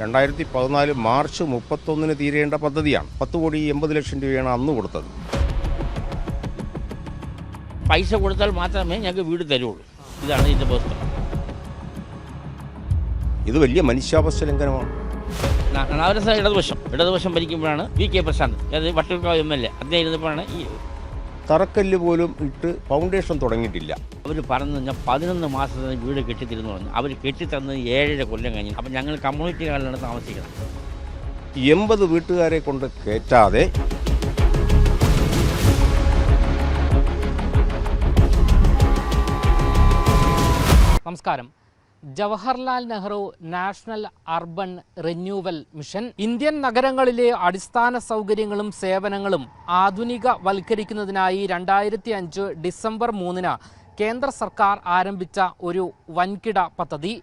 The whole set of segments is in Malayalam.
രണ്ടായിരത്തി പതിനാല് മാർച്ച് മുപ്പത്തൊന്നിന് തീരേണ്ട പദ്ധതിയാണ്. പത്ത് കോടി എൺപത് ലക്ഷം രൂപയാണ് അന്ന് കൊടുത്തത്. പൈസ കൊടുത്താൽ മാത്രമേ ഞങ്ങൾക്ക് വീട് തരുള്ളൂ. ഇതാണ് ഇതിന്റെ പുസ്തകം ഇത് വലിയ മനുഷ്യാവസ്ഥ ലംഘനമാണ്. ഇടതുപക്ഷം ഇടതുപക്ഷം ഭരിക്കുമ്പോഴാണ് വി കെ പ്രശാന്ത്. അതായത് വട്ടിയൂർക്കാവ് എം എൽ എ. അദ്ദേഹം ഇരുന്നപ്പോഴാണ് ഈ തറക്കല്ല് പോലും ഇട്ട് ഫൗണ്ടേഷൻ തുടങ്ങിയിട്ടില്ല. അവർ പറഞ്ഞു ഞാൻ പതിനൊന്ന് മാസത്തിന് വീട് കെട്ടിത്തരുന്നു പറഞ്ഞു. അവർ കെട്ടിത്തന്നത് ഏഴര കൊല്ലം കഴിഞ്ഞു. അപ്പം ഞങ്ങൾ കമ്മ്യൂണിറ്റി ഹാളിലാണ് താമസിക്കുന്നത്. എൺപത് വീട്ടുകാരെ കൊണ്ട് കയറ്റാതെ നമസ്കാരം. Jawaharlal Nehru national urban renewal mission. Indian നഗരങ്ങളിലെ അടിസ്ഥാന സൗകര്യങ്ങളും സേവനങ്ങളും ആധുനിക വൽക്കരിക്കുന്നതിനായി രണ്ടായിരത്തി അഞ്ച് ഡിസംബർ മൂന്നിന് കേന്ദ്ര സർക്കാർ ആരംഭിച്ച ഒരു വൻകിട പദ്ധതി.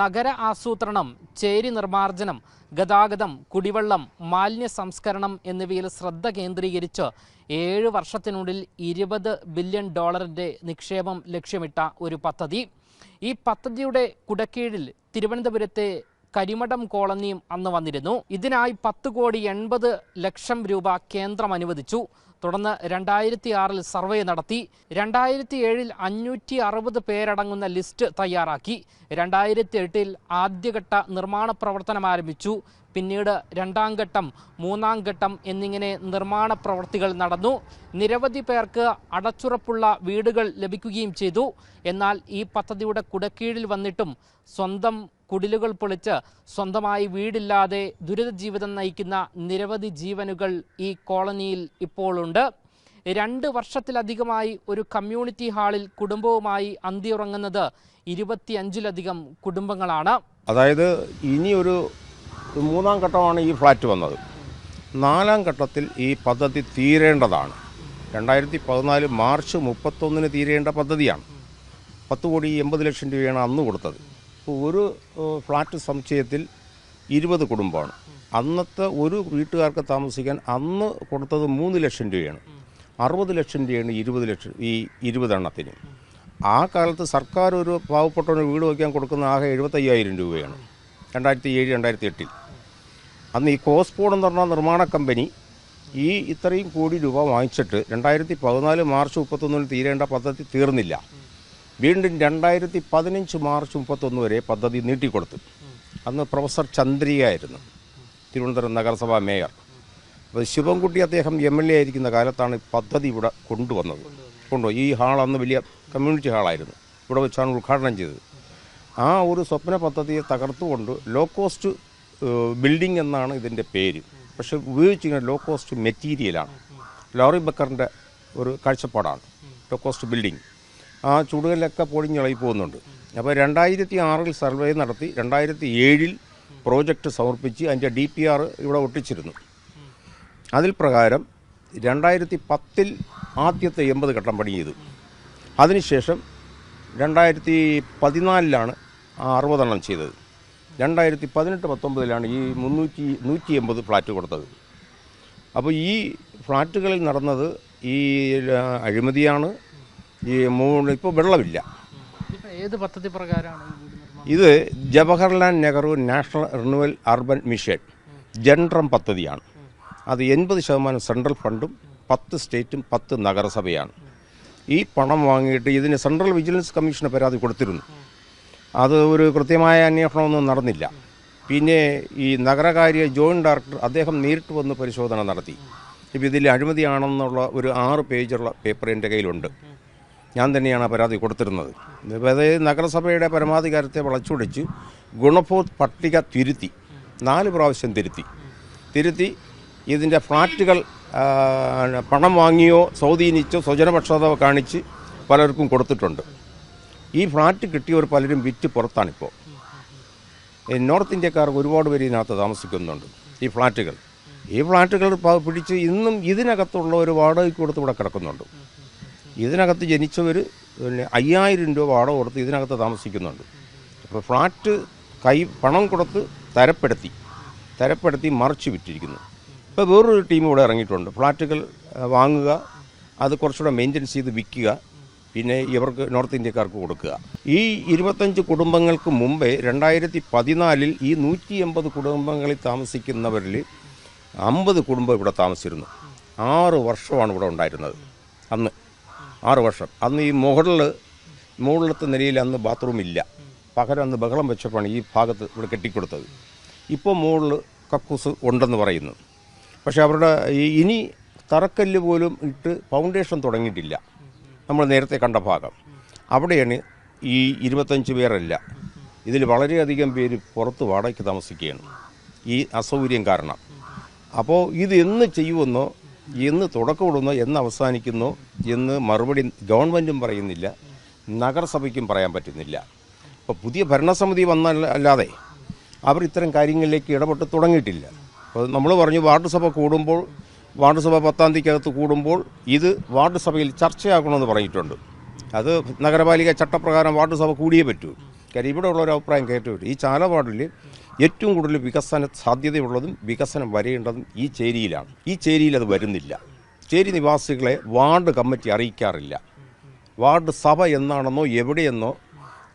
നഗര ആസൂത്രണം ചേരി നിർമ്മാർജനം ഗതാഗതം കുടിവെള്ളം മാലിന്യ സംസ്കരണം എന്നിവയിൽ ശ്രദ്ധ കേന്ദ്രീകരിച്ച് ഏഴ് വർഷത്തിനുള്ളിൽ ഇരുപത് ബില്യൺ ഡോളറിന്റെ നിക്ഷേപം ലക്ഷ്യമിട്ട ഒരു പദ്ധതി. ഈ പദ്ധതിയുടെ കുടക്കീഴിൽ തിരുവനന്തപുരത്തെ കരിമഠം കോളനിയും അന്ന് വന്നിരുന്നു. ഇതിനായി പത്ത് കോടി എൺപത് ലക്ഷം രൂപ കേന്ദ്രം അനുവദിച്ചു. തുടർന്ന് രണ്ടായിരത്തി ആറിൽ സർവേ നടത്തി. രണ്ടായിരത്തി ഏഴിൽ അഞ്ഞൂറ്റി അറുപത് പേരടങ്ങുന്ന ലിസ്റ്റ് തയ്യാറാക്കി. രണ്ടായിരത്തി എട്ടിൽ ആദ്യഘട്ട നിർമ്മാണ പ്രവർത്തനം ആരംഭിച്ചു. പിന്നീട് രണ്ടാം ഘട്ടം മൂന്നാം ഘട്ടം എന്നിങ്ങനെ നിർമ്മാണ പ്രവൃത്തികൾ നടന്നു. നിരവധി പേർക്ക് അടച്ചുറപ്പുള്ള വീടുകൾ ലഭിക്കുകയും ചെയ്തു. എന്നാൽ ഈ പദ്ധതിയുടെ കുടക്കീഴിൽ വന്നിട്ടും സ്വന്തം കുടിലുകൾ പൊളിച്ച് സ്വന്തമായി വീടില്ലാതെ ദുരിത ജീവിതം നയിക്കുന്ന നിരവധി ജീവനുകൾ ഈ കോളനിയിൽ ഇപ്പോഴുണ്ട് രണ്ട് വർഷത്തിലധികമായി ഒരു കമ്മ്യൂണിറ്റി ഹാളിൽ കുടുംബവുമായി അന്തിയുറങ്ങുന്നത് ഇരുപത്തിയഞ്ചിലധികം കുടുംബങ്ങളാണ്. അതായത് ഇനി ഒരു മൂന്നാം ഘട്ടമാണ് ഈ ഫ്ലാറ്റ് വന്നത്. നാലാം ഘട്ടത്തിൽ ഈ പദ്ധതി തീരേണ്ടതാണ്. രണ്ടായിരത്തി പതിനാല് മാർച്ച് മുപ്പത്തൊന്നിന് തീരേണ്ട പദ്ധതിയാണ്. പത്ത് കോടി എൺപത് ലക്ഷം രൂപയാണ് അന്ന് കൊടുത്തത്. അപ്പോൾ ഒരു ഫ്ലാറ്റ് സമുച്ചയത്തിൽ ഇരുപത് കുടുംബമാണ്. അന്നത്തെ ഒരു വീട്ടുകാർക്ക് താമസിക്കാൻ അന്ന് കൊടുത്തത് മൂന്ന് ലക്ഷം രൂപയാണ്. അറുപത് ലക്ഷം രൂപയാണ് ഇരുപത് ലക്ഷം ഈ ഇരുപതെണ്ണത്തിന്. ആ കാലത്ത് സർക്കാർ ഒരു പാവപ്പെട്ടവന് വീട് വയ്ക്കാൻ കൊടുക്കുന്ന ആകെ എഴുപത്തയ്യായിരം രൂപയാണ്. രണ്ടായിരത്തി ഏഴ് രണ്ടായിരത്തി എട്ടിൽ അന്ന് ഈ കോസ്പോഡ് എന്ന് പറഞ്ഞ നിർമ്മാണ കമ്പനി ഈ ഇത്രയും കോടി രൂപ വാങ്ങിച്ചിട്ട് രണ്ടായിരത്തി പതിനാല് മാർച്ച് മുപ്പത്തൊന്നിന് തീരേണ്ട പദ്ധതി തീർന്നില്ല. വീണ്ടും രണ്ടായിരത്തി പതിനഞ്ച് മാർച്ച് മുപ്പത്തൊന്ന് വരെ പദ്ധതി നീട്ടിക്കൊടുത്തു. അന്ന് പ്രൊഫസർ ചന്ദ്രികയായിരുന്നു. തിരുവനന്തപുരം നഗരസഭാ മേയർ. അപ്പോൾ ശിവൻകുട്ടി അദ്ദേഹം എം എൽ എ ആയിരിക്കുന്ന കാലത്താണ് പദ്ധതി ഇവിടെ കൊണ്ടുവന്നത്. കൊണ്ടുപോയി ഈ ഹാൾ അന്ന് വലിയ കമ്മ്യൂണിറ്റി ഹാളായിരുന്നു. ഇവിടെ വെച്ചാണ് ഉദ്ഘാടനം ചെയ്തത്. ആ ഒരു സ്വപ്ന പദ്ധതിയെ തകർത്തുകൊണ്ട് ലോ കോസ്റ്റ് ബിൽഡിംഗ് എന്നാണ് ഇതിന്റെ പേര്. പക്ഷെ ഉപയോഗിച്ചിരിക്കുന്ന ലോ കോസ്റ്റ് മെറ്റീരിയലാണ്. ലോറി ബക്കറിന്റെ ഒരു കാഴ്ചപ്പാടാണ്. Low cost building. ആ ചുടുകല്ലൊക്കെ പൊടിഞ്ഞിളകി പോകുന്നുണ്ട് അപ്പോൾ രണ്ടായിരത്തി ആറിൽ സർവേ നടത്തി രണ്ടായിരത്തി ഏഴിൽ പ്രോജക്റ്റ് സമർപ്പിച്ച് അതിന്റെ ഡി പി ആർ ഇവിടെ ഒട്ടിച്ചിരുന്നു. അതിൽ പ്രകാരം രണ്ടായിരത്തി പത്തിൽ ആദ്യത്തെ എൺപത് ഘട്ടം പണി ചെയ്തു. അതിനുശേഷം രണ്ടായിരത്തി പതിനാലിലാണ് ആ അറുപതെണ്ണം ചെയ്തത്. രണ്ടായിരത്തി പതിനെട്ട് പത്തൊമ്പതിലാണ് ഈ മുന്നൂറ്റി നൂറ്റി എൺപത് ഫ്ലാറ്റ് കൊടുത്തത്. അപ്പോൾ ഈ ഫ്ലാറ്റുകളിൽ നടന്നത് ഈ അഴിമതിയാണ് ഈ മൂന്ന് ഇപ്പോൾ വെള്ളമില്ല. ഏത് പദ്ധതി പ്രകാരമാണ് ഇത് Jawaharlal Nehru national renewal urban mission ജൻട്രം പദ്ധതിയാണ്. അത് എൺപത് ശതമാനം സെൻട്രൽ ഫണ്ടും പത്ത് സ്റ്റേറ്റും പത്ത് നഗരസഭയാണ്. ഈ പണം വാങ്ങിയിട്ട് ഇതിന് സെൻട്രൽ വിജിലൻസ് കമ്മീഷന് പരാതി കൊടുത്തിരുന്നു. അത് ഒരു കൃത്യമായ അന്വേഷണമൊന്നും നടന്നില്ല. പിന്നെ ഈ നഗരകാര്യ ജോയിന്റ് ഡയറക്ടർ അദ്ദേഹം നേരിട്ട് വന്ന് പരിശോധന നടത്തി. ഇപ്പം ഇതിൽ അഴിമതിയാണെന്നുള്ള ഒരു ആറ് പേജുള്ള പേപ്പർ എന്റെ കയ്യിലുണ്ട്. ഞാൻ തന്നെയാണ് പരാതി കൊടുത്തിരുന്നത്. അതായത് നഗരസഭയുടെ പരമാധികാരത്തെ വളച്ചൊടിച്ച് ഗുണഭോത് പട്ടിക തിരുത്തി നാല് പ്രാവശ്യം തിരുത്തി. തിരുത്തി ഇതിന്റെ ഫ്ലാറ്റുകൾ പണം വാങ്ങിയോ സ്വാധീനിച്ചോ സ്വജനപക്ഷത കാണിച്ച് പലർക്കും കൊടുത്തിട്ടുണ്ട്. ഈ ഫ്ലാറ്റ് കിട്ടിയവർ പലരും വിറ്റ് പുറത്താണിപ്പോൾ നോർത്ത് ഇന്ത്യക്കാർക്ക് ഒരുപാട് പേര് ഇതിനകത്ത് താമസിക്കുന്നുണ്ട് ഈ ഫ്ലാറ്റുകൾ. ഈ ഫ്ലാറ്റുകൾ പിടിച്ച് ഇന്നും ഇതിനകത്തുള്ള ഒരു വാടകയ്ക്ക് കൊടുത്ത് ഇവിടെ കിടക്കുന്നുണ്ട്. ഇതിനകത്ത് ജനിച്ചവർ പിന്നെ അയ്യായിരം രൂപ വാടക കൊടുത്ത് ഇതിനകത്ത് താമസിക്കുന്നുണ്ട്. അപ്പോൾ ഫ്ലാറ്റ് കൈ പണം കൊടുത്ത് തരപ്പെടുത്തി തരപ്പെടുത്തി മറിച്ച് വിറ്റിരിക്കുന്നു. ഇപ്പോൾ വേറൊരു ടീം ഇവിടെ ഇറങ്ങിയിട്ടുണ്ട്. ഫ്ലാറ്റുകൾ വാങ്ങുക അത് കുറച്ചുകൂടെ മെയിന്റെനൻസ് ചെയ്ത് വിൽക്കുക പിന്നെ ഇവർക്ക് നോർത്ത് ഇന്ത്യക്കാർക്ക് കൊടുക്കുക. ഈ ഇരുപത്തഞ്ച് കുടുംബങ്ങൾക്ക് മുമ്പേ രണ്ടായിരത്തി പതിനാലിൽ ഈ നൂറ്റി എൺപത് കുടുംബങ്ങളിൽ താമസിക്കുന്നവരിൽ അമ്പത് കുടുംബം ഇവിടെ താമസിച്ചിരുന്നു. ആറ് വർഷമാണ് ഇവിടെ ഉണ്ടായിരുന്നത്. അന്ന് ആറ് വർഷം. അന്ന് ഈ മുകളിൽ മുകളിലത്തെ നിലയിൽ അന്ന് ബാത്റൂം ഇല്ല പകരം അന്ന് ബഹളം വെച്ചപ്പോൾ ഈ ഭാഗത്ത് ഇവിടെ കെട്ടിക്കൊടുത്തത്. ഇപ്പോൾ മുകളിൽ കക്കൂസ് ഉണ്ടെന്ന് പറയുന്നു. പക്ഷേ അവരുടെ ഇനി തറക്കല്ല് പോലും ഇട്ട് ഫൗണ്ടേഷൻ തുടങ്ങിയിട്ടില്ല. നമ്മൾ നേരത്തെ കണ്ട ഭാഗം. അവിടെയാണ് ഈ ഇരുപത്തഞ്ച് പേരല്ല. ഇതിൽ വളരെയധികം പേര് പുറത്ത് വാടകയ്ക്ക് താമസിക്കുകയാണ്. ഈ അസൗകര്യം കാരണം. അപ്പോൾ ഇത് എന്ന് ചെയ്യുമെന്നോ എന്ന് തുടക്കമിടുന്നോ എന്ന് അവസാനിക്കുന്നോ എന്ന് മറുപടി ഗവൺമെന്റും പറയുന്നില്ല നഗരസഭയ്ക്കും പറയാൻ പറ്റുന്നില്ല. അപ്പോൾ പുതിയ ഭരണസമിതി വന്ന അല്ലാതെ അവർ ഇത്തരം കാര്യങ്ങളിലേക്ക് ഇടപെട്ട് തുടങ്ങിയിട്ടില്ല. അപ്പോൾ നമ്മൾ പറഞ്ഞു വാർഡ് സഭ കൂടുമ്പോൾ വാർഡ് സഭ പത്താം തീയതിക്കകത്ത് കൂടുമ്പോൾ ഇത് വാർഡ് സഭയിൽ ചർച്ചയാക്കണമെന്ന് പറഞ്ഞിട്ടുണ്ട്. അത് നഗരപാലിക ചട്ടപ്രകാരം വാർഡ് സഭ കൂടിയേ പറ്റൂ. കാര്യം ഇവിടെ ഉള്ള ഒരു അഭിപ്രായം കേട്ടു ഈ ചാല വാർഡിൽ ഏറ്റവും കൂടുതൽ വികസന സാധ്യതയുള്ളതും വികസനം വരേണ്ടതും ഈ ചേരിയിലാണ്. ഈ ചേരിയിൽ അത് വരുന്നില്ല. ചേരി നിവാസികളെ വാർഡ് കമ്മിറ്റി അറിയിക്കാറില്ല. വാർഡ് സഭ എന്നാണെന്നോ എവിടെയെന്നോ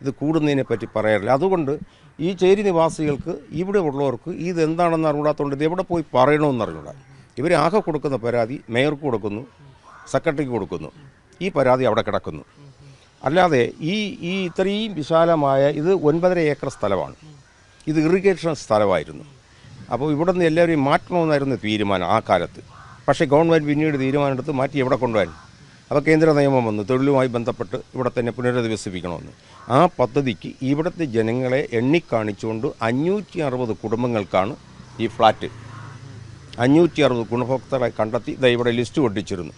ഇത് കൂടുന്നതിനെ പറ്റി പറയാറില്ല. അതുകൊണ്ട് ഈ ചേരി നിവാസികൾക്ക് ഇവിടെ ഉള്ളവർക്ക് ഇത് എന്താണെന്ന് അറിഞ്ഞൂടാത്തതുകൊണ്ട് ഇത് എവിടെ പോയി പറയണമെന്ന് അറിഞ്ഞൂടാ ഇവർ ആകെ കൊടുക്കുന്ന പരാതി മേയർക്ക് കൊടുക്കുന്നു സെക്രട്ടറിക്ക് കൊടുക്കുന്നു. ഈ പരാതി അവിടെ കിടക്കുന്നു. അല്ലാതെ ഈ ഈ ഇത്രയും വിശാലമായ ഇത് ഒൻപതര ഏക്കർ സ്ഥലമാണ്. ഇത് ഇറിഗേഷൻ സ്ഥലമായിരുന്നു. അപ്പോൾ ഇവിടെ നിന്ന് എല്ലാവരെയും മാറ്റണമെന്നായിരുന്നു തീരുമാനം ആ കാലത്ത്. പക്ഷേ ഗവൺമെന്റ് പിന്നീട് തീരുമാനമെടുത്ത് മാറ്റി എവിടെ കൊണ്ടുവരാൻ അപ്പോൾ കേന്ദ്ര നിയമം വന്നു തൊഴിലുമായി ബന്ധപ്പെട്ട് ഇവിടെ തന്നെ പുനരധിവസിപ്പിക്കണമെന്ന്. ആ പദ്ധതിക്ക് ഇവിടുത്തെ ജനങ്ങളെ എണ്ണിക്കാണിച്ചുകൊണ്ട് അഞ്ഞൂറ്റി അറുപത് കുടുംബങ്ങൾക്കാണ് ഈ ഫ്ലാറ്റ് അഞ്ഞൂറ്റി അറുപത് ഗുണഭോക്താക്കളെ കണ്ടെത്തി ഇതാ ഇവിടെ ലിസ്റ്റ് ഒട്ടിച്ചിരുന്നു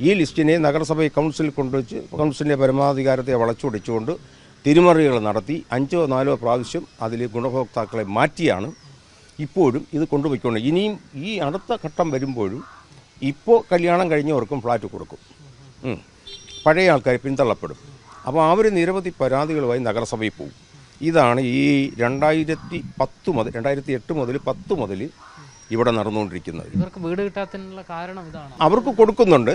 ഈ ലിസ്റ്റിനെ നഗരസഭ കൗൺസിൽ കൊണ്ടുവച്ച് കൗൺസിലിന്റെ പരമാധികാരത്തെ വളച്ചൊടിച്ചുകൊണ്ട് തിരിമറികൾ നടത്തി അഞ്ചോ നാലോ പ്രാവശ്യം അതിൽ ഗുണഭോക്താക്കളെ മാറ്റിയാണ് ഇപ്പോഴും ഇത് കൊണ്ടുപോയിക്കൊണ്ട് ഇനിയും ഈ അടുത്ത ഘട്ടം വരുമ്പോഴും ഇപ്പോൾ കല്യാണം കഴിഞ്ഞവർക്കും ഫ്ലാറ്റ് കൊടുക്കും. പഴയ ആൾക്കാർ പിന്തള്ളപ്പെടും. അപ്പോൾ അവർ നിരവധി പരാതികളുമായി നഗരസഭയിൽ പോകും. ഇതാണ് ഈ രണ്ടായിരത്തി പത്ത് മുതൽ രണ്ടായിരത്തി എട്ട് മുതൽ പത്ത് മുതൽ ഇവിടെ നടന്നുകൊണ്ടിരിക്കുന്നത്. ഇവർക്ക് വീട് കിട്ടാത്തതിനുള്ള കാരണം ഇതാണ്. അവർക്ക് കൊടുക്കുന്നുണ്ട്.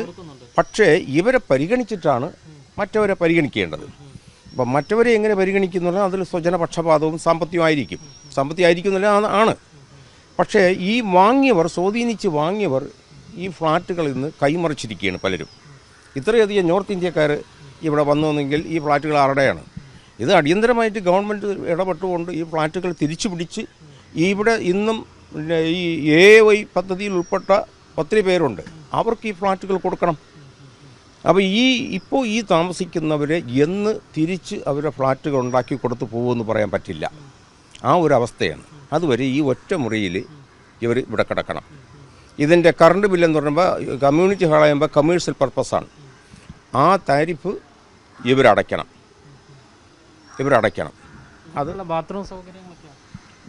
പക്ഷേ ഇവരെ പരിഗണിച്ചിട്ടാണ് മറ്റവരെ പരിഗണിക്കേണ്ടത്. അപ്പം മറ്റവരെ എങ്ങനെ പരിഗണിക്കുന്നു പറഞ്ഞാൽ അതിൽ സ്വജനപക്ഷപാതവും സാമ്പത്തികമായിരിക്കും. സാമ്പത്തികമായിരിക്കും എന്നല്ല ആണ് ആണ്. പക്ഷേ ഈ വാങ്ങിയവർ സ്വാധീനിച്ച് വാങ്ങിയവർ ഈ ഫ്ലാറ്റുകളിൽ നിന്ന് കൈമറിച്ചിരിക്കുകയാണ് പലരും. ഇത്രയധികം നോർത്ത് ഇന്ത്യക്കാർ ഇവിടെ വന്നുവെങ്കിൽ ഈ ഫ്ലാറ്റുകൾ ആരുടെയാണ്? ഇത് അടിയന്തരമായിട്ട് ഗവൺമെന്റ് ഇടപെട്ടുകൊണ്ട് ഈ ഫ്ലാറ്റുകൾ തിരിച്ചു പിടിച്ച് ഇവിടെ ഇന്നും ഈ എ വൈ പദ്ധതിയിൽ ഉൾപ്പെട്ട ഒത്തിരി പേരുണ്ട്. അവർക്ക് ഈ ഫ്ലാറ്റുകൾ കൊടുക്കണം. അപ്പോൾ ഈ ഇപ്പോൾ ഈ താമസിക്കുന്നവരെ എന്ന് തിരിച്ച് അവരുടെ ഫ്ലാറ്റുകൾ ഉണ്ടാക്കി കൊടുത്തു പോകുമെന്ന് പറയാൻ പറ്റില്ല. ആ ഒരു അവസ്ഥയാണ്. അതുവരെ ഈ ഒറ്റ മുറിയിൽ ഇവർ ഇവിടെ കിടക്കണം. ഇതിന്റെ കറണ്ട് ബില്ലെന്ന് പറയുമ്പോൾ കമ്മ്യൂണിറ്റി ഹാളാകുമ്പോൾ കമേഴ്ഷ്യൽ പർപ്പസാണ് ആ താരിഫ് ഇവരടയ്ക്കണം ഇവരടയ്ക്കണം അതുള്ള ബാത്റൂം സൗകര്യങ്ങളൊക്കെ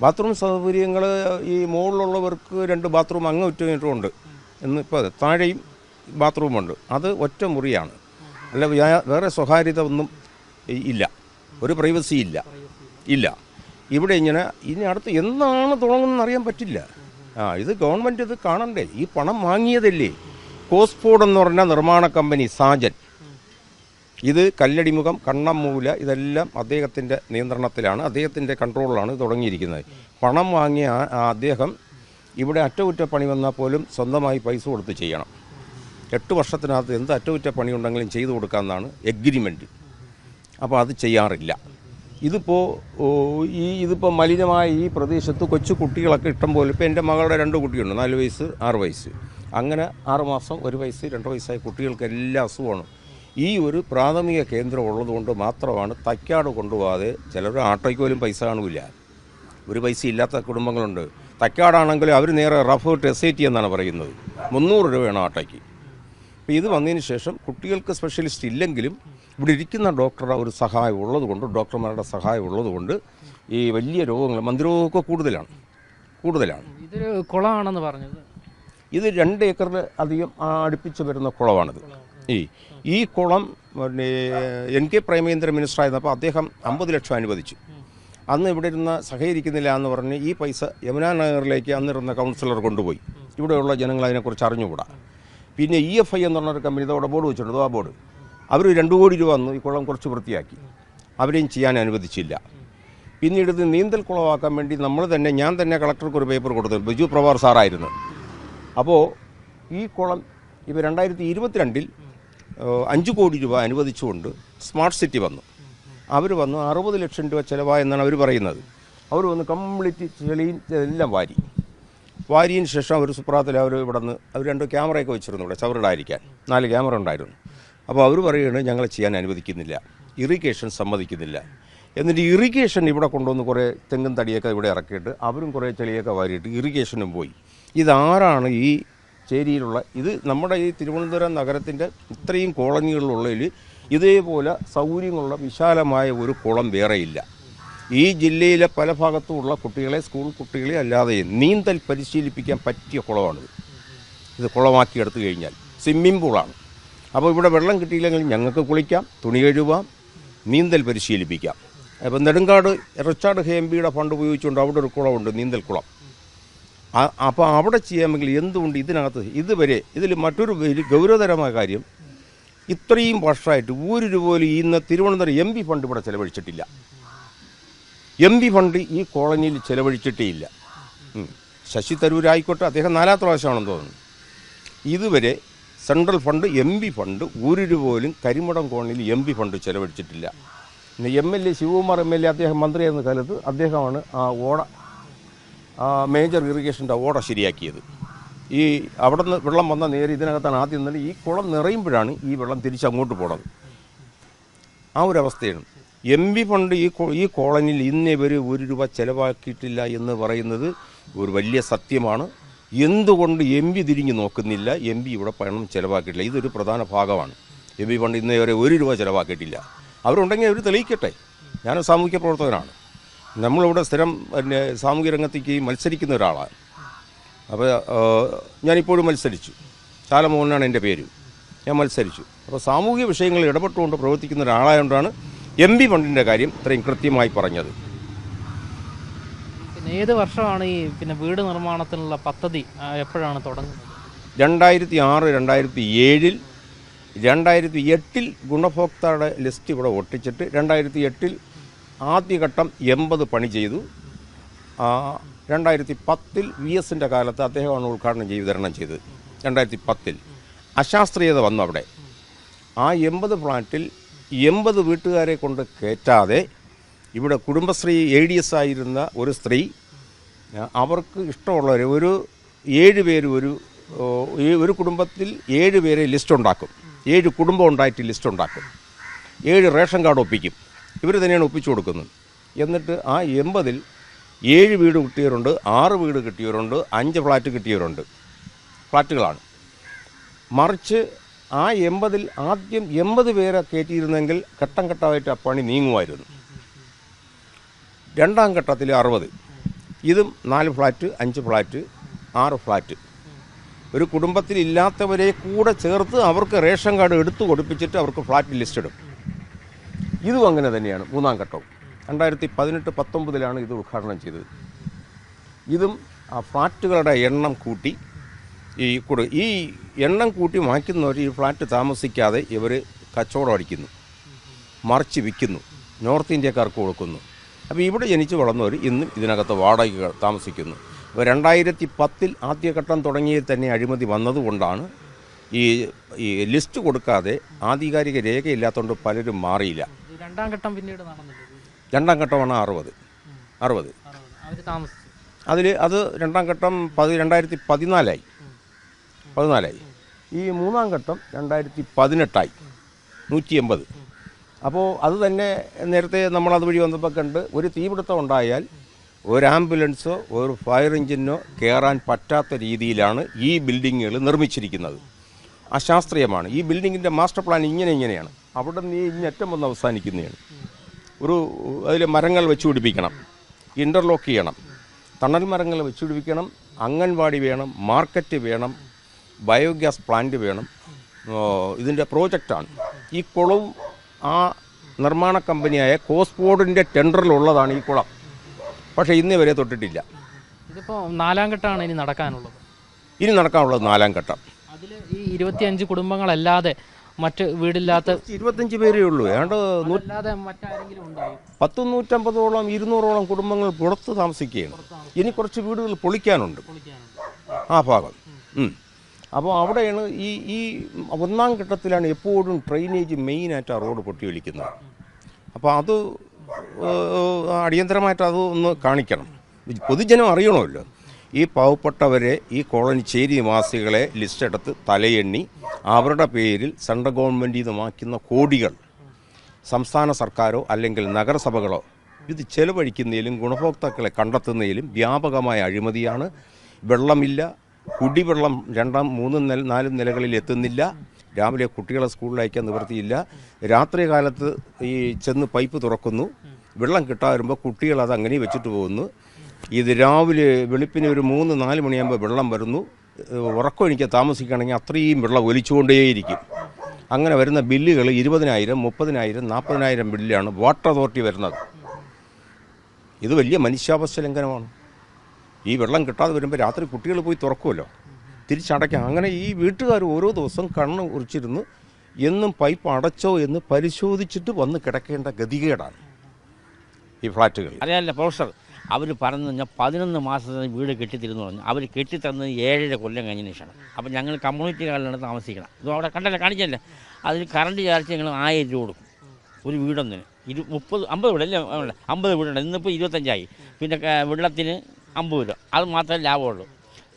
ബാത്റൂം സൗകര്യങ്ങൾ ഈ മുകളിലുള്ളവർക്ക് രണ്ട് ബാത്റൂം അങ്ങ് ഒറ്റ എന്ന് ഇപ്പോൾ താഴെയും ബാത്റൂമുണ്ട് അത് ഒറ്റ മുറിയാണ്. അല്ല വേറെ സ്വകാര്യത ഒന്നും ഇല്ല. ഒരു പ്രൈവസി ഇല്ല. ഇല്ല. ഇവിടെ ഇങ്ങനെ ഇനി അടുത്ത് എന്നാണ് തുടങ്ങുന്നതെന്ന് അറിയാൻ പറ്റില്ല. ആ ഇത് ഗവൺമെന്റ് ഇത് കാണണ്ടേ? ഈ പണം വാങ്ങിയതല്ലേ? കോസ്ഫോർഡ് എന്ന് പറഞ്ഞ നിർമ്മാണ കമ്പനി സാജൻ. ഇത് കല്ലടിമുഖം കണ്ണമ്മൂല ഇതെല്ലാം അദ്ദേഹത്തിന്റെ നിയന്ത്രണത്തിലാണ്. അദ്ദേഹത്തിന്റെ കൺട്രോളിലാണ് തുടങ്ങിയിരിക്കുന്നത്. പണം വാങ്ങിയ അദ്ദേഹം ഇവിടെ അറ്റകുറ്റപ്പണി വന്നാൽ പോലും സ്വന്തമായി പൈസ കൊടുത്ത് ചെയ്യണം. എട്ട് വർഷത്തിനകത്ത് എന്ത് അറ്റകുറ്റപ്പണി ഉണ്ടെങ്കിലും ചെയ്തു കൊടുക്കാമെന്നാണ് എഗ്രിമെന്റ് അപ്പോൾ അത് ചെയ്യാറില്ല. ഇതിപ്പോൾ ഈ ഇതിപ്പോൾ മലിനമായ ഈ പ്രദേശത്ത് കൊച്ചു കുട്ടികളൊക്കെ ഇഷ്ടം പോലെ ഇപ്പോൾ എന്റെ മകളുടെ രണ്ട് കുട്ടിയുണ്ട് നാല് വയസ്സ് ആറ് വയസ്സ്. അങ്ങനെ ആറ് മാസം ഒരു വയസ്സ് രണ്ട് വയസ്സായ കുട്ടികൾക്ക് എല്ലാ അസുഖമാണ്. ഈ ഒരു പ്രാഥമിക കേന്ദ്രം ഉള്ളതുകൊണ്ട് മാത്രമാണ് തൈക്കാട് കൊണ്ടുപോകാതെ ചിലർ ആട്ടോയ്ക്ക് പോലും പൈസ കാണില്ല ഒരു പൈസ ഇല്ലാത്ത കുടുംബങ്ങളുണ്ട്. തൈക്കാടാണെങ്കിൽ അവർ നേരെ റഫ് എസ് ഐ ടി എന്നാണ് പറയുന്നത്. മുന്നൂറ് രൂപയാണ് ആട്ടോയ്ക്ക്. അപ്പോൾ ഇത് വന്നതിന് ശേഷം കുട്ടികൾക്ക് സ്പെഷ്യലിസ്റ്റ് ഇല്ലെങ്കിലും ഇവിടെ ഇരിക്കുന്ന ഡോക്ടറുടെ ഒരു സഹായം ഉള്ളതുകൊണ്ട് ഡോക്ടർമാരുടെ സഹായം ഉള്ളതുകൊണ്ട് ഈ വലിയ രോഗങ്ങൾ മന്ത്രിരോഗമൊക്കെ കൂടുതലാണ് കൂടുതലാണ്. ഇതൊരു കുളമാണെന്ന് പറഞ്ഞത്. ഇത് രണ്ട് ഏക്കറിൽ അധികം അടുപ്പിച്ച് വരുന്ന കുളമാണിത്. ഈ ഈ കുളം പിന്നെ എൻ കെ പ്രേമേന്ദ്ര മിനിസ്റ്റർ ആയിരുന്നപ്പോൾ അദ്ദേഹം അമ്പത് ലക്ഷം അനുവദിച്ചു. അന്ന് ഇവിടെ ഇരുന്ന സഹകരിക്കുന്നില്ല എന്ന് പറഞ്ഞ് ഈ പൈസ യമുനാ നഗറിലേക്ക് അന്നിരുന്ന കൗൺസിലർ കൊണ്ടുപോയി. ഇവിടെയുള്ള ജനങ്ങൾ അതിനെക്കുറിച്ച് അറിഞ്ഞുകൂടാ. പിന്നെ ഇ എഫ് ഐ എന്ന് പറഞ്ഞൊരു കമ്പനി ഇതോടെ ബോർഡ് വെച്ചിട്ടുണ്ട് ആ ബോർഡ് അവർ രണ്ടു കോടി രൂപ വന്നു ഈ കുളം കുറച്ച് വൃത്തിയാക്കി. അവരെയും ചെയ്യാൻ അനുവദിച്ചില്ല. പിന്നീട് ഇത് നീന്തൽ കുളമാക്കാൻ വേണ്ടി നമ്മൾ തന്നെ ഞാൻ തന്നെ കളക്ടർക്ക് ഒരു പേപ്പർ കൊടുത്തു. ബിജു പ്രഭാർ സാറായിരുന്നു. അപ്പോൾ ഈ കുളം ഇപ്പോൾ രണ്ടായിരത്തി ഇരുപത്തിരണ്ടിൽ അഞ്ച് കോടി രൂപ അനുവദിച്ചുകൊണ്ട് സ്മാർട്ട് സിറ്റി വന്നു. അവർ വന്നു അറുപത് ലക്ഷം രൂപ ചിലവായെന്നാണ് അവർ പറയുന്നത്. അവർ വന്ന് കംപ്ലീറ്റ് ചെളിയും എല്ലാം വാരി. വാരിയതിന് ശേഷം അവർ സുപ്രാത്തിൽ അവർ ഇവിടെ നിന്ന് അവർ രണ്ട് ക്യാമറയൊക്കെ വെച്ചിരുന്നു ഇവിടെ ചവറിടായിരിക്കാൻ നാല് ക്യാമറ ഉണ്ടായിരുന്നു. അപ്പോൾ അവർ പറയുകയാണ് ഞങ്ങളെ ചെയ്യാൻ അനുവദിക്കുന്നില്ല. ഇറിഗേഷൻ സമ്മതിക്കുന്നില്ല. എന്നിട്ട് ഇറിഗേഷൻ ഇവിടെ കൊണ്ടുവന്ന് കുറേ തെങ്ങും തടിയൊക്കെ ഇവിടെ ഇറക്കിയിട്ട് അവരും കുറേ ചെളിയൊക്കെ വാരിയിട്ട് ഇറിഗേഷനും പോയി. ഇതാരാണ് ഈ ചേരിയിലുള്ള ഇത് നമ്മുടെ ഈ തിരുവനന്തപുരം നഗരത്തിന്റെ ഇത്രയും കോളനികളിലുള്ളതിൽ ഇതേപോലെ സൗകര്യങ്ങളുള്ള വിശാലമായ ഒരു കുളം വേറെയില്ല. ഈ ജില്ലയിലെ പല ഭാഗത്തുമുള്ള കുട്ടികളെ സ്കൂൾ കുട്ടികളെ അല്ലാതെ നീന്തൽ പരിശീലിപ്പിക്കാൻ പറ്റിയ കുളമാണിത്. ഇത് കുളമാക്കി എടുത്തു കഴിഞ്ഞാൽ. സ്വിമ്മിംഗ് പൂളാണ്. അപ്പോൾ ഇവിടെ വെള്ളം കിട്ടിയില്ലെങ്കിൽ ഞങ്ങൾക്ക് കുളിക്കാം തുണി കഴുകാം നീന്തൽ പരിശീലിപ്പിക്കാം. അപ്പോൾ നെടുങ്കാട് റിച്ചാർഡ് ഹേംബിയുടെ ഫണ്ട് ഉപയോഗിച്ചുകൊണ്ട് അവിടെ ഒരു കുളമുണ്ട് നീന്തൽ കുളം. അപ്പോൾ അവിടെ ചെയ്യാമെങ്കിൽ എന്തുകൊണ്ട് ഇതിനകത്ത് ഇതുവരെ ഇതിൽ മറ്റൊരു ഗൗരവതരമായ കാര്യം ഇത്രയും വർഷമായിട്ട് ഒരു രൂപ പോലും ഇന്ന് തിരുവനന്തപുരം എം പി ഫണ്ട് ഇവിടെ ചിലവഴിച്ചിട്ടില്ല. എം പി ഫണ്ട് ഈ കോളനിയിൽ ചെലവഴിച്ചിട്ടേ ഇല്ല ശശി തരൂരായിക്കോട്ടെ അദ്ദേഹം നാലാം പ്രാവശ്യമാണെന്ന് തോന്നുന്നു. ഇതുവരെ central fund M P fund ഒരു രൂപ പോലും കരിമടം കോളനിയിൽ എം പി ഫണ്ട് ചെലവഴിച്ചിട്ടില്ല. പിന്നെ M L A Sivakumar M L A അദ്ദേഹം മന്ത്രിയായിരുന്ന കാലത്ത് അദ്ദേഹമാണ് ആ ഓട ആ മേജർ ഇറിഗേഷന്റെ ഓട ശരിയാക്കിയത്. ഈ അവിടെ നിന്ന് വെള്ളം വന്ന നേരെ ഇതിനകത്താണ് ആദ്യം തന്നെ ഈ കുളം നിറയുമ്പോഴാണ് ഈ വെള്ളം തിരിച്ചങ്ങോട്ട് പോണത്. ആ ഒരു അവസ്ഥയാണ്. എം പി ഫണ്ട് ഈ ഈ കോളനിയിൽ ഇന്നേ വരെ ഒരു രൂപ ചെലവാക്കിയിട്ടില്ല എന്ന് പറയുന്നത് ഒരു വലിയ സത്യമാണ്. എന്തുകൊണ്ട് എം പി തിരിഞ്ഞു നോക്കുന്നില്ല? എം പി ഇവിടെ പണം ചിലവാക്കിയിട്ടില്ല. ഇതൊരു പ്രധാന ഭാഗമാണ്. എം പി ഫണ്ട് ഇന്നേ വരെ ഒരു രൂപ ചിലവാക്കിയിട്ടില്ല. അവരുണ്ടെങ്കിൽ അവർ തെളിയിക്കട്ടെ. ഞാൻ സാമൂഹ്യ പ്രവർത്തകനാണ്. നമ്മളിവിടെ സ്ഥിരം പിന്നെ സാമൂഹ്യ രംഗത്തേക്ക് മത്സരിക്കുന്ന ഒരാളാണ്. അപ്പോൾ ഞാനിപ്പോഴും മത്സരിച്ചു. ചാലമോഹനാണ് എന്റെ പേര്. ഞാൻ മത്സരിച്ചു. അപ്പോൾ സാമൂഹിക വിഷയങ്ങളിൽ ഇടപെട്ടുകൊണ്ട് പ്രവർത്തിക്കുന്ന ഒരാളായതുകൊണ്ടാണ് എം പി ഫണ്ടിന്റെ കാര്യം ഇത്രയും കൃത്യമായി പറഞ്ഞത്. ഏത് വർഷമാണ് ഈ പിന്നെ വീട് നിർമ്മാണത്തിനുള്ള പദ്ധതി എപ്പോഴാണ് തുടങ്ങുന്നത്? രണ്ടായിരത്തി ആറ് രണ്ടായിരത്തി ഏഴിൽ രണ്ടായിരത്തി എട്ടിൽ ഗുണഭോക്തായുടെ ലിസ്റ്റ് ഇവിടെ ഒട്ടിച്ചിട്ട് രണ്ടായിരത്തി എട്ടിൽ ആദ്യഘട്ടം എൺപത് പണി ചെയ്തു. രണ്ടായിരത്തി പത്തിൽ വി എസിന്റെ കാലത്ത് അദ്ദേഹമാണ് ഉദ്ഘാടനം ചെയ്ത് വിതരണം ചെയ്തത്. രണ്ടായിരത്തി പത്തിൽ അശാസ്ത്രീയത വന്നു അവിടെ. ആ എൺപത് ഫ്ലാറ്റിൽ എൺപത് വീട്ടുകാരെ കൊണ്ട് കയറ്റാതെ ഇവിടെ കുടുംബശ്രീ എ ഡി എസ് ആയിരുന്ന ഒരു സ്ത്രീ അവർക്ക് ഇഷ്ടമുള്ളവർ ഒരു ഏഴ് പേര് ഒരു ഒരു കുടുംബത്തിൽ ഏഴ് പേരെ ലിസ്റ്റ് ഉണ്ടാക്കും. ഏഴ് കുടുംബം ഉണ്ടായിട്ട് ലിസ്റ്റ് ഉണ്ടാക്കും. ഏഴ് റേഷൻ കാർഡ് ഒപ്പിക്കും. ഇവർ തന്നെയാണ് ഒപ്പിച്ചു കൊടുക്കുന്നത്. എന്നിട്ട് ആ എൺപതിൽ ഏഴ് വീട് കിട്ടിയവരുണ്ട് ആറ് വീട് കിട്ടിയവരുണ്ട് അഞ്ച് ഫ്ലാറ്റ് കിട്ടിയവരുണ്ട്. ഫ്ലാറ്റുകളാണ്. മറിച്ച് ആ എൺപതിൽ ആദ്യം എൺപത് പേരെ കയറ്റിയിരുന്നെങ്കിൽ ഘട്ടം ഘട്ടമായിട്ട് ആ പണി നീങ്ങുമായിരുന്നു. രണ്ടാം ഘട്ടത്തിൽ അറുപത്. ഇതും നാല് ഫ്ലാറ്റ് അഞ്ച് ഫ്ലാറ്റ് ആറ് ഫ്ലാറ്റ്. ഒരു കുടുംബത്തിൽ ഇല്ലാത്തവരെ കൂടെ ചേർത്ത് അവർക്ക് റേഷൻ കാർഡ് എടുത്തു കൊടുപ്പിച്ചിട്ട് അവർക്ക് ഫ്ലാറ്റ് ലിസ്റ്റ് ഇടും. ഇതും അങ്ങനെ തന്നെയാണ് മൂന്നാം ഘട്ടവും. രണ്ടായിരത്തി പതിനെട്ട് പത്തൊമ്പതിലാണ് ഇത് ഉദ്ഘാടനം ചെയ്തത്. ഇതും ആ ഫ്ലാറ്റുകളുടെ എണ്ണം കൂട്ടി ഈ കൊടു ഈ എണ്ണം കൂട്ടി മാറ്റുന്നവർ ഈ ഫ്ലാറ്റ് താമസിക്കാതെ ഇവർ കച്ചവടം അടിക്കുന്നു മറിച്ച് വിൽക്കുന്നു നോർത്ത് ഇന്ത്യക്കാർക്ക് കൊടുക്കുന്നു. അപ്പോൾ ഇവിടെ ജനിച്ചു വളർന്നവർ ഇന്നും ഇതിനകത്ത് വാടകകൾ താമസിക്കുന്നു. അപ്പോൾ രണ്ടായിരത്തി പത്തിൽ ആദ്യഘട്ടം തുടങ്ങിയ തന്നെ അഴിമതി വന്നതുകൊണ്ടാണ് ഈ ഈ ലിസ്റ്റ് കൊടുക്കാതെ ആധികാരിക രേഖയില്ലാത്തതുകൊണ്ട് പലരും മാറിയില്ല. രണ്ടാം ഘട്ടം പിന്നീട് രണ്ടാം ഘട്ടമാണ് അറുപത്. അറുപത്. അതിൽ അത് രണ്ടാം ഘട്ടം പതി രണ്ടായിരത്തി പതിനാലായി. പതിനാലായി ഈ മൂന്നാം ഘട്ടം രണ്ടായിരത്തി പതിനെട്ടായി നൂറ്റി എൺപത് അപ്പോൾ അത് തന്നെ നേരത്തെ നമ്മൾ അതുവഴി വന്നപ്പോൾ കണ്ട് ഒരു തീപിടുത്തം ഉണ്ടായാൽ ഒരു ആംബുലൻസോ ഒരു ഫയർ എഞ്ചിനോ കയറാൻ പറ്റാത്ത രീതിയിലാണ് ഈ ബിൽഡിങ്ങുകൾ നിർമ്മിച്ചിരിക്കുന്നത്. അശാസ്ത്രീയമാണ്. ഈ ബിൽഡിങ്ങിന്റെ മാസ്റ്റർ പ്ലാൻ ഇങ്ങനെ ഇങ്ങനെയാണ്. അവിടെ നീ ഇങ്ങറ്റം വന്ന് അവസാനിക്കുന്നതാണ്. ഒരു അതിൽ മരങ്ങൾ വെച്ച് പിടിപ്പിക്കണം. ഇന്റർലോക്ക് ചെയ്യണം. തണൽ മരങ്ങൾ വെച്ച് പിടിപ്പിക്കണം. അംഗൻവാടി വേണം. മാർക്കറ്റ് വേണം. ബയോഗ്യാസ് പ്ലാന്റ് വേണം. ഇതിന്റെ പ്രോജക്റ്റാണ്. ഈ കുളവും ആ നിർമ്മാണ കമ്പനിയായ കോസ്പോർഡിന്റെ ടെൻഡറിലുള്ളതാണ് ഈ കുളം. പക്ഷേ ഇന്നേ വരെ തൊട്ടിട്ടില്ല. ഇതിപ്പോൾ നാലാം ഘട്ടമാണ് ഇനി നടക്കാനുള്ളത്. ഇനി നടക്കാനുള്ളത് നാലാം ഘട്ടം. അതിൽ ഈ ഇരുപത്തിയഞ്ച് കുടുംബങ്ങളല്ലാതെ മറ്റ് വീടില്ലാത്ത ഇരുപത്തഞ്ച് പേരേ ഉള്ളൂ. ഏതാണ്ട് അല്ലാതെ മറ്റാരെങ്കിലും ഉണ്ടായി. പത്ത് നൂറ്റമ്പതോളം ഇരുന്നൂറോളം കുടുംബങ്ങൾ പുറത്ത് താമസിക്കുകയാണ്. ഇനി കുറച്ച് വീടുകൾ പൊളിക്കാനുണ്ട്. ആ ഭാഗം. അപ്പോൾ അവിടെയാണ് ഈ ഈ ഒന്നാം ഘട്ടത്തിലാണ് എപ്പോഴും ഡ്രെയിനേജ് മെയിനായിട്ട് ആ റോഡ് പൊട്ടി വിളിക്കുന്നത് അപ്പോൾ അത് അടിയന്തരമായിട്ട് അത് ഒന്ന് കാണിക്കണം. പൊതുജനം അറിയണമല്ലോ. ഈ പാവപ്പെട്ടവരെ ഈ കോളനി ചേരി നിവാസികളെ ലിസ്റ്റ് എടുത്ത് തലയെണ്ണി അവരുടെ പേരിൽ സെൻട്രൽ ഗവൺമെന്റ് ഇത് വാക്കുന്ന കോടികൾ സംസ്ഥാന സർക്കാരോ അല്ലെങ്കിൽ നഗരസഭകളോ ഇത് ചെലവഴിക്കുന്നതിലും ഗുണഭോക്താക്കളെ കണ്ടെത്തുന്നതിലും വ്യാപകമായ അഴിമതിയാണ്. വെള്ളമില്ല കുടിവെള്ളം രണ്ടാം മൂന്നും നില നാലും നിലകളിൽ എത്തുന്നില്ല. രാവിലെ കുട്ടികളെ സ്കൂളിൽ നിവൃത്തിയില്ല. രാത്രി കാലത്ത് ഈ ചെന്ന് പൈപ്പ് തുറക്കുന്നു. വെള്ളം കിട്ടാറുമ്പോൾ കുട്ടികൾ അത് അങ്ങനെ വെച്ചിട്ട് പോകുന്നു. ഇത് രാവിലെ വെളുപ്പിന് ഒരു മൂന്ന് നാല് മണിയാകുമ്പോൾ വെള്ളം വരുന്നു. ഏഹ് ഉറക്കം എനിക്ക് താമസിക്കുകയാണെങ്കിൽ അത്രയും വെള്ളം ഒലിച്ചുകൊണ്ടേയിരിക്കും. അങ്ങനെ വരുന്ന ബില്ലുകൾ ഇരുപതിനായിരം മുപ്പതിനായിരം നാൽപ്പതിനായിരം ബില്ലാണ് വാട്ടർ അതോറിറ്റി വരുന്നത്. ഇത് വലിയ മനുഷ്യാവസ്ഥ ലംഘനമാണ്. ഈ വെള്ളം കിട്ടാതെ വരുമ്പോൾ രാത്രി കുട്ടികൾ പോയി തുറക്കുമല്ലോ തിരിച്ചടയ്ക്കാം അങ്ങനെ ഈ വീട്ടുകാർ ഓരോ ദിവസം കണ്ണ് ഉറിച്ചിരുന്ന് എന്നും പൈപ്പ് അടച്ചോ എന്ന് പരിശോധിച്ചിട്ട് വന്ന് കിടക്കേണ്ട ഗതികേടാണ് ഈ ഫ്ലാറ്റുകൾ അറിയാമല്ല പ്രൊഫസർ അവർ പറഞ്ഞു കഴിഞ്ഞാൽ പതിനൊന്ന് മാസത്തിന് വീട് കെട്ടിത്തരുന്നു പറഞ്ഞു. അവർ കെട്ടിത്തന്നത് ഏഴര കൊല്ലം കഴിഞ്ഞ ശേഷമാണ്. അപ്പോൾ ഞങ്ങൾ കമ്മ്യൂണിറ്റി ഹാളിലാണ് താമസിക്കണം. ഇതും അവിടെ കണ്ടല്ലേ കാണിച്ചല്ലേ? അതിൽ കറണ്ട് ചാർജ് ഞങ്ങൾ ആയിരം രൂപ കൊടുക്കും. ഒരു വീടൊന്നിന് ഇരു മുപ്പത് അമ്പത് വീടല്ലേ അമ്പത് വീടുണ്ട്. ഇന്നിപ്പോൾ ഇരുപത്തഞ്ചായി. പിന്നെ വെള്ളത്തിന് അമ്പത് രൂപ. അത് മാത്രമേ ലാഭമുള്ളൂ.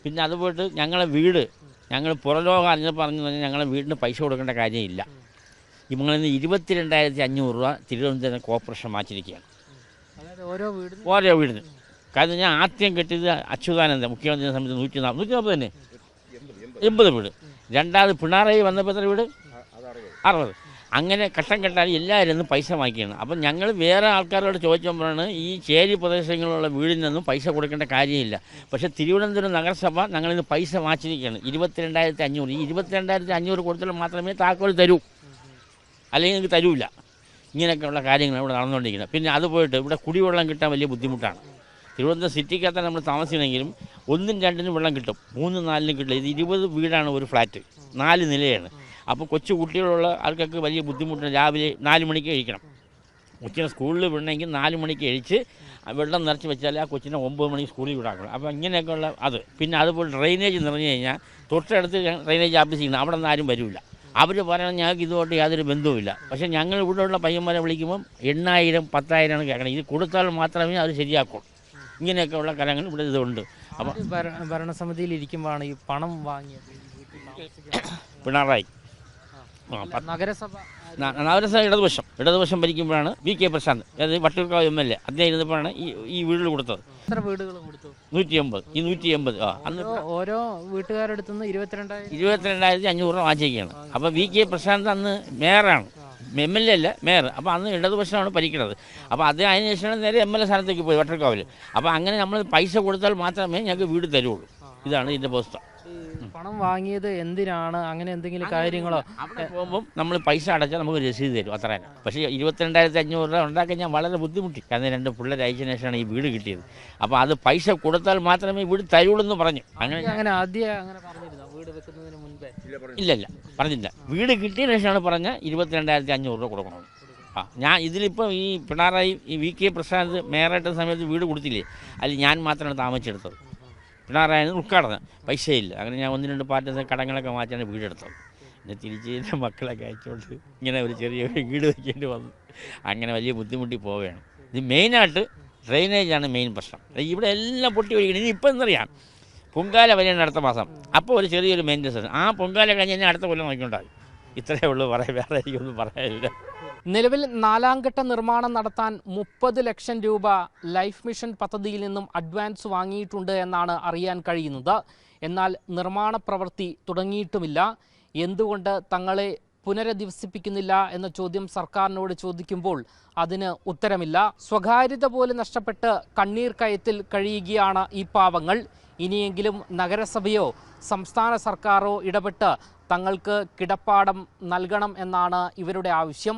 പിന്നെ അത് പോയിട്ട് ഞങ്ങളെ വീട് ഞങ്ങൾ പുറലോകം അറിഞ്ഞ് പറഞ്ഞു കഴിഞ്ഞാൽ ഞങ്ങളെ വീടിന് പൈസ കൊടുക്കേണ്ട കാര്യമില്ല. ഇവങ്ങളിന്ന് ഇരുപത്തി രണ്ടായിരത്തി അഞ്ഞൂറ് രൂപ തിരുവനന്തപുരം കോർപ്പറേഷൻ മാറ്റിയിരിക്കുകയാണ്. ഓരോ വീടിന്? ഓരോ വീടിന്. കാരണം ഞാൻ ആദ്യം കെട്ടിയത് അച്യുതാനന്ദ മുഖ്യമന്ത്രിയെ സമയത്ത് നൂറ്റി നാൽപ്പത് നൂറ്റി നാൽപ്പത് തന്നെ. എൺപത് വീട്. രണ്ടാമത് പിണറായി വന്നപ്പോൾ എത്ര വീട്. അറുപത്. അങ്ങനെ ഘട്ടം ഘട്ടമായി എല്ലാവരും നിന്നും പൈസ വാങ്ങിക്കണം അപ്പം ഞങ്ങൾ വേറെ ആൾക്കാരോട് ചോദിച്ചപ്പോഴാണ് ഈ ചേരി പ്രദേശങ്ങളിലുള്ള വീടിൽ നിന്നും പൈസ കൊടുക്കേണ്ട കാര്യമില്ല. പക്ഷേ തിരുവനന്തപുരം നഗരസഭ ഞങ്ങളിന്ന് പൈസ വാങ്ങിച്ചിരിക്കുകയാണ്. ഇരുപത്തിരണ്ടായിരത്തി അഞ്ഞൂറ് ഈ ഇരുപത്തിരണ്ടായിരത്തി അഞ്ഞൂറ് കൊടുത്താൽ മാത്രമേ താക്കോൽ തരൂ. അല്ലെങ്കിൽ നിങ്ങൾക്ക് തരൂല. ഇങ്ങനെയൊക്കെയുള്ള കാര്യങ്ങൾ ഇവിടെ നടന്നുകൊണ്ടിരിക്കുന്നത്. പിന്നെ അത് പോയിട്ട് ഇവിടെ കുടിവെള്ളം കിട്ടാൻ വലിയ ബുദ്ധിമുട്ടാണ്. തിരുവനന്തപുരം സിറ്റിക്കകത്ത് നമ്മൾ താമസിക്കണമെങ്കിലും ഒന്നും രണ്ടിനും വെള്ളം കിട്ടും. മൂന്നും നാലിനും കിട്ടില്ല ഇത് ഇരുപത് വീടാണ് ഒരു ഫ്ലാറ്റ്. നാല് നിലയാണ്. അപ്പോൾ കൊച്ചു കുട്ടികളുള്ള ആൾക്കൊക്കെ വലിയ ബുദ്ധിമുട്ടുണ്ട്. രാവിലെ നാല് മണിക്ക് കഴിക്കണം കൊച്ചിനെ സ്കൂളിൽ വിടണമെങ്കിൽ നാല് മണിക്ക് കഴിച്ച് വെള്ളം നിറച്ച് വെച്ചാൽ ആ കൊച്ചിനെ ഒമ്പത് മണിക്ക് സ്കൂളിൽ വിടാക്കണം. അപ്പോൾ ഇങ്ങനെയൊക്കെയുള്ള അത്. പിന്നെ അതുപോലെ ഡ്രെയിനേജ് നിറഞ്ഞു കഴിഞ്ഞാൽ തൊട്ടടുത്ത് ഡ്രെയിനേജ് ഓഫീസ് ചെയ്യുന്നത് അവിടെ നിന്ന് ആരും വരില്ല അവർ പറയണം ഞങ്ങൾക്ക് ഇതുകൊണ്ട് യാതൊരു ബന്ധവുമില്ല. പക്ഷേ ഞങ്ങൾ ഇവിടെയുള്ള പയ്യന്മാരെ വിളിക്കുമ്പം എണ്ണായിരം പത്തായിരമാണ് കേൾക്കണം ഇത് കൊടുത്താൽ മാത്രമേ അത് ശരിയാക്കൂ ഇങ്ങനെയൊക്കെയുള്ള കാര്യങ്ങൾ ഇവിടെ ഇതുണ്ട്. അപ്പം ഭരണസമിതിയിൽ ഇരിക്കുമ്പോഴാണ് ഈ പണം വാങ്ങിയത്? പിണറായി. നഗരസഭ നഗരസഭ ഇടതുപക്ഷം. ഇടതുപക്ഷം ഭരിക്കുമ്പോഴാണ് വി കെ പ്രശാന്ത് അതായത് വട്ടിയൂർക്കാവ് എം എൽ എ അദ്ദേഹം ഇരുന്നപ്പോഴാണ് ഈ ഈ വീടുകൾ കൊടുത്തത്. എത്ര വീടുകൾ കൊടുത്തു? നൂറ്റി എൺപത് ഈ നൂറ്റി എൺപത് ആ അന്ന് ഓരോ ഓരോ വീട്ടുകാരുടെ നിന്ന് ഇരുപത്തിരണ്ടായിരം ഇരുപത്തിരണ്ടായിരത്തി അഞ്ഞൂറ് രൂപ വാങ്ങിച്ചിരിക്കുകയാണ് അപ്പോൾ വി കെ പ്രശാന്ത് അന്ന് മേയറാണ്. എം എൽ എ അല്ല മേയർ. അപ്പോൾ അന്ന് ഇടതുപക്ഷമാണ് ഭരിക്കുന്നത്. അപ്പോൾ അത് അതിന് ശേഷമാണ് നേരെ എം എൽ എ സ്ഥാനത്തേക്ക് പോയി വട്ടർക്കാവിൽ അപ്പോൾ അങ്ങനെ നമ്മൾ പൈസ കൊടുത്താൽ മാത്രമേ ഞങ്ങൾക്ക് വീട് തരുള്ളൂ. ഇതാണ് ഇതിന്റെ ഈ പണം വാങ്ങിയത് എന്തിനാണ്? അങ്ങനെ എന്തെങ്കിലും കാര്യങ്ങളോ? അവിടെ പോകുമ്പം നമ്മൾ പൈസ അടച്ചാൽ നമുക്ക് രസീത് തരും അത്ര തന്നെ. പക്ഷേ ഇരുപത്തിരണ്ടായിരത്തി അഞ്ഞൂറ് രൂപ ഉണ്ടാക്കാൻ ഞാൻ വളരെ ബുദ്ധിമുട്ടി. കാരണം രണ്ട് പിള്ളേർ അയച്ചതിന് ശേഷമാണ് ഈ വീട് കിട്ടിയത്. അപ്പോൾ അത് പൈസ കൊടുത്താൽ മാത്രമേ വീട് തരുള്ളൂ എന്ന് പറഞ്ഞു. അങ്ങനെ അങ്ങനെ ആദ്യം അങ്ങനെ പറഞ്ഞിരുന്നു? വീട് വെക്കുന്നതിന് മുൻപേ? ഇല്ല ഇല്ല പറഞ്ഞില്ല. വീട് കിട്ടിയതിന് ശേഷമാണ് പറഞ്ഞ ഇരുപത്തിരണ്ടായിരത്തി അഞ്ഞൂറ് രൂപ കൊടുക്കണം. ആ ഞാൻ ഇതിലിപ്പോൾ ഈ പിണറായി ഈ വി കെ പ്രസാദ് മേയറായിട്ട സമയത്ത് വീട് കൊടുത്തില്ലേ? അതിൽ ഞാൻ മാത്രമാണ് താമസിച്ചെടുത്തത്. പിണറായി ഉദ്ഘാടനം പൈസയില്ല. അങ്ങനെ ഞാൻ ഒന്ന് രണ്ട് പാറ്റ കടങ്ങളൊക്കെ മാറ്റാണ് വീടെടുത്തത്. പിന്നെ തിരിച്ച് എന്റെ മക്കളൊക്കെ അയച്ചുകൊണ്ട് ഇങ്ങനെ ഒരു ചെറിയ വീട് വയ്ക്കേണ്ടി വന്നു. അങ്ങനെ വലിയ ബുദ്ധിമുട്ടി പോവുകയാണ്. ഇത് മെയിനായിട്ട് ഡ്രെയിനേജാണ് മെയിൻ പ്രശ്നം. ഇവിടെ എല്ലാം പൊട്ടി ഒഴിക്കണം ഇനി ഇപ്പം എന്തറിയാം? പൊങ്കാല വരെയാണ് അടുത്ത മാസം. അപ്പോൾ ഒരു ചെറിയൊരു മെയിന്റെ ആ പൊങ്കാല കഴിഞ്ഞ് കഴിഞ്ഞാൽ അടുത്ത കൊല്ലം നോക്കിയിട്ടുണ്ടാകും ഇത്രയേ ഉള്ളൂ. പറയാം വേറെ എനിക്കൊന്നും പറയാനില്ല. നിലവിൽ നാലാം ഘട്ട നിർമ്മാണം നടത്താൻ മുപ്പത് ലക്ഷം രൂപ ലൈഫ് മിഷൻ പദ്ധതിയിൽ നിന്നും അഡ്വാൻസ് വാങ്ങിയിട്ടുണ്ട് എന്നാണ് അറിയാൻ കഴിയുന്നത്. എന്നാൽ നിർമ്മാണ പ്രവൃത്തി തുടങ്ങിയിട്ടുമില്ല. എന്തുകൊണ്ട് തങ്ങളെ പുനരധിവസിപ്പിക്കുന്നില്ല എന്ന ചോദ്യം സർക്കാരിനോട് ചോദിക്കുമ്പോൾ അതിന് ഉത്തരമില്ല. സ്വകാര്യത പോലെ നഷ്ടപ്പെട്ട് കണ്ണീർ കയത്തിൽ കഴിയുകയാണ് ഈ പാവങ്ങൾ. ഇനിയെങ്കിലും നഗരസഭയോ സംസ്ഥാന സർക്കാരോ ഇടപെട്ട് തങ്ങൾക്ക് കിടപ്പാടം നൽകണം എന്നാണ് ഇവരുടെ ആവശ്യം.